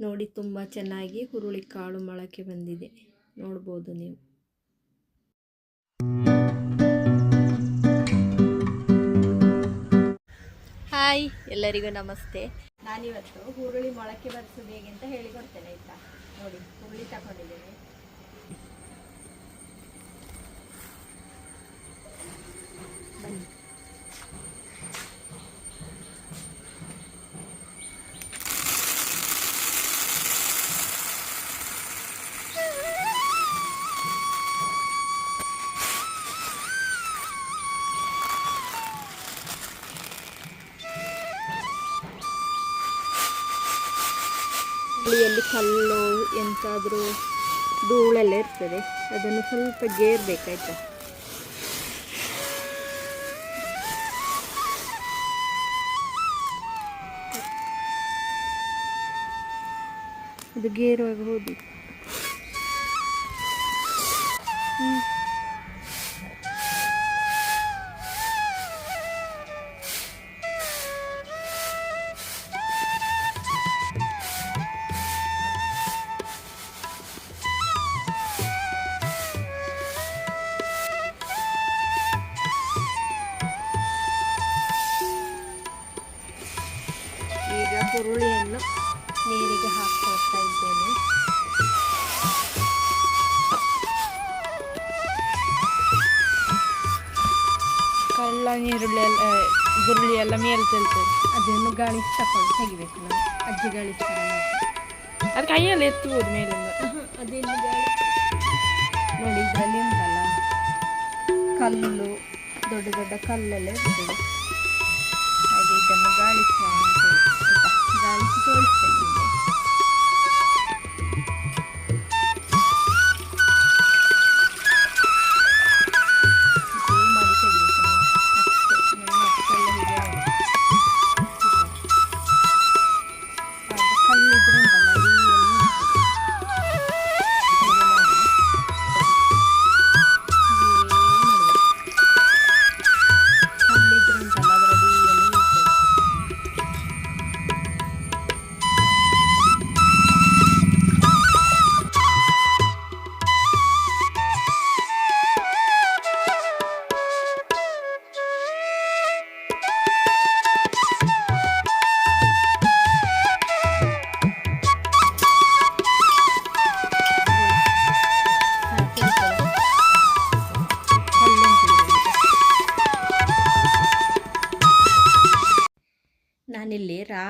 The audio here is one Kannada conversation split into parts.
ನೋಡಿ ತುಂಬ ಚೆನ್ನಾಗಿ ಹುರುಳಿ ಕಾಳು ಮೊಳಕೆ ಬಂದಿದೆ. ನೋಡ್ಬೋದು ನೀವು. ಹಾಯ್ ಎಲ್ಲರಿಗೂ ನಮಸ್ತೆ. ನಾನಿವತ್ತು ಹುರುಳಿ ಮೊಳಕೆ ಬರಿಸೋದು ಹೇಗೆ ಅಂತ ಹೇಳಿಕೊಡ್ತೇನೆ ಆಯ್ತಾ? ನೋಡಿ ಹುರುಳಿ ತಗೊಂಡಿದ್ದೇನೆ. ಹುಳಿಯಲ್ಲಿ ಕಲ್ಲು ಎಂತಾದರೂ ಧೂಳೆಲ್ಲ ಇರ್ತದೆ. ಅದನ್ನು ಸ್ವಲ್ಪ ಗೇರ್ಬೇಕಾಯ್ತಾ ಅದು ಗೇರುವಾಗ ಹೋದಿ ಈಗ ಹುರುಳಿಯನ್ನು ನೀರಿಗೆ ಹಾಕ್ತಾ ಇದ್ದೇನೆ. ಕಳ್ಳ ನೀರುಳ್ಳಿ ಎಲ್ಲ ಗುರುಳಿ ಎಲ್ಲ ಮೇಲೆ ತೆಲ್ತದೆ ಅದನ್ನು ಗಾಳಿ ತಕೊಂಡು ತೆಗಿಬೇಕು ನಾವು ಅಜ್ಜಿ ಗಾಳಿ ಅದು ಕೈಯಲ್ಲಿ ಎತ್ತಬಹುದು ಮೇಲಿಂದ. ಅದೇನು ಗಾಳಿ. ನೋಡಿ ಇದರಲ್ಲಿ ಉಂಟಲ್ಲ? ಕಲ್ಲು ದೊಡ್ಡ ದೊಡ್ಡ ಕಲ್ಲೆಲ್ಲ ಇರ್ತದೆ.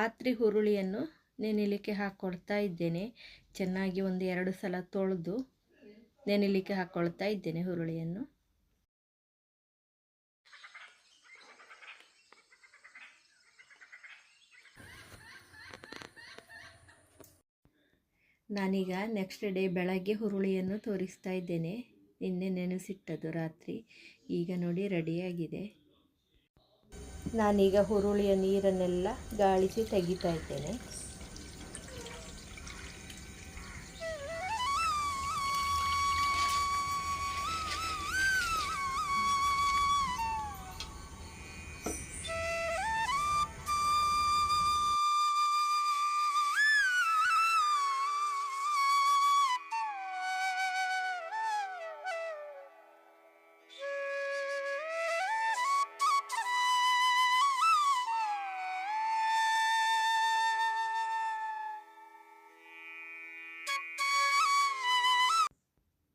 ರಾತ್ರಿ ಹುರುಳಿಯನ್ನು ನೆನೆಲಿಕ್ಕೆ ಹಾಕ್ಕೊಳ್ತಾ ಇದ್ದೇನೆ. ಚೆನ್ನಾಗಿ ಒಂದು ಎರಡು ಸಲ ತೊಳೆದು ನೆನೆಲಿಕ್ಕೆ ಹಾಕ್ಕೊಳ್ತಾ ಇದ್ದೇನೆ ಹುರುಳಿಯನ್ನು. ನಾನೀಗ ನೆಕ್ಸ್ಟ್ ಡೇ ಬೆಳಗ್ಗೆ ಹುರುಳಿಯನ್ನು ತೋರಿಸ್ತಾ ಇದ್ದೇನೆ. ನಿನ್ನೆ ನೆನೆಸಿಟ್ಟದ್ದು ರಾತ್ರಿ. ಈಗ ನೋಡಿ ರೆಡಿಯಾಗಿದೆ ನಾನೀಗ ಹುರುಳಿಯ ನೀರನ್ನೆಲ್ಲ ಗಾಳಿಸಿ ತೆಗಿತಾ ಇದ್ದೇನೆ.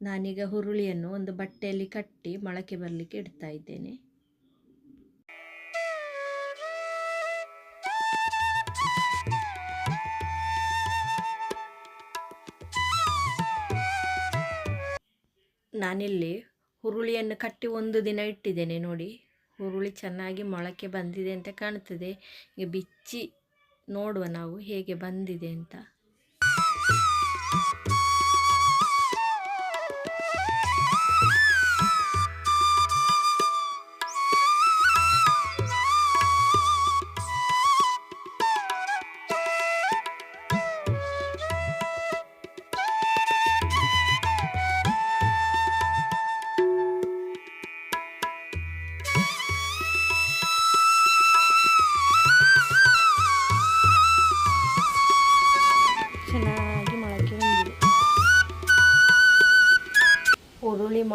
ನಾನೀಗ ಹುರುಳಿಯನ್ನು ಒಂದು ಬಟ್ಟೆಯಲ್ಲಿ ಕಟ್ಟಿ ಮೊಳಕೆ ಬರಲಿಕ್ಕೆ ಇಡ್ತಾ ಇದ್ದೇನೆ. ನಾನಿಲ್ಲಿ ಹುರುಳಿಯನ್ನು ಕಟ್ಟಿ ಒಂದು ದಿನ ಇಟ್ಟಿದ್ದೇನೆ ನೋಡಿ. ಹುರುಳಿ ಚೆನ್ನಾಗಿ ಮೊಳಕೆ ಬಂದಿದೆ ಅಂತ ಕಾಣ್ತದೆ. ಈಗ ಬಿಚ್ಚಿ ನೋಡುವ ನಾವು ಹೇಗೆ ಬಂದಿದೆ ಅಂತ.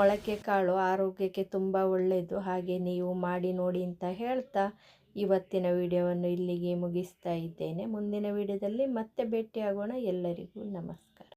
ಮೊಳಕೆ ಕಾಳು ಆರೋಗ್ಯಕ್ಕೆ ತುಂಬ ಒಳ್ಳೆಯದು ಹಾಗೆ ನೀವು ಮಾಡಿ ನೋಡಿ ಅಂತ ಹೇಳ್ತಾ ಇವತ್ತಿನ ವಿಡಿಯೋವನ್ನು ಇಲ್ಲಿಗೆ ಮುಗಿಸ್ತಾ ಇದ್ದೇನೆ. ಮುಂದಿನ ವಿಡಿಯೋದಲ್ಲಿ ಮತ್ತೆ ಭೇಟಿಯಾಗೋಣ. ಎಲ್ಲರಿಗೂ ನಮಸ್ಕಾರ.